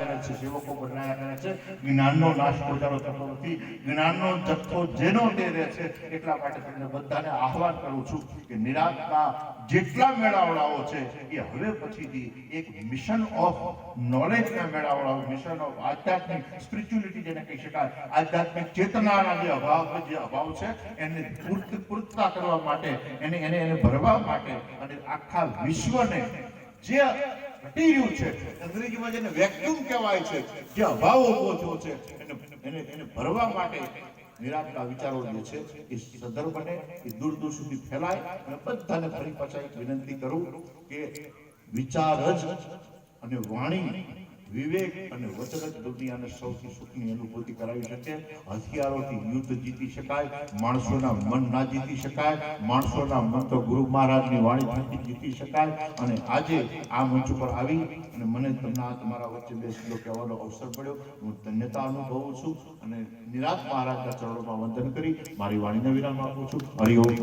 કરે છે, સેવકો બનાયા કરે છે, જ્ઞાનનો નાશ કોજારો થતો નથી. જ્ઞાનનો જથ્થો જેનો રહે છે, એટલા માટે તમને બધાને આહવાન કરું છું કે નિરાતના જેટલા મેળાવડાઓ છે, એ હવે પછીથી એક મિશન ઓફ નોલેજના મેળાવડાઓ મિશન ઓફ આધ્યાત્મિક સ્પિરિચ્યુઅલિટી જેને કહી શકાય. આધ્યાત્મિક ચેતનાના જે અભાવ જે અભાવ છે, એને પૂર્ત પૂર્તતા કરવા માટે, એને એને એને ભરવા માટે અને આખા વિશ્વને જે ઘટી રહ્યું છે. અંગ્રેજીમાં જેને વેક્યુમ કહેવાય છે જે અભાવ થયો છે. એને એને ભરવા માટે નિરાકરા વિચારો જે છે, એ સદર બને એ દૂર દૂર સુધી ફેલાય અને બધાને ફરી પાછા વિનંતી કરું કે વિચાર જ અને વાણી વિવેક અને વચરત દુનિયાને સૌથી સુખની અનુભૂતિ કરાવી શકે. હથિયારોથી યુદ્ધ જીતી શકાય, માણસોના મન ના જીતી શકાય, માણસોના મન તો ગુરુ મહારાજની વાણી જીતી શકાય. અને આજે આ મંચ પર આવી અને મને તમને આ તમારા વચ્ચે બેસલો કહેવાનો અવસર મળ્યો. હું ધન્યતા અનુભવું છું અને નિરાત મહારાજના ચરણોમાં વંદન કરી મારી વાણીને વિરામ આપું છું. હરિઓમ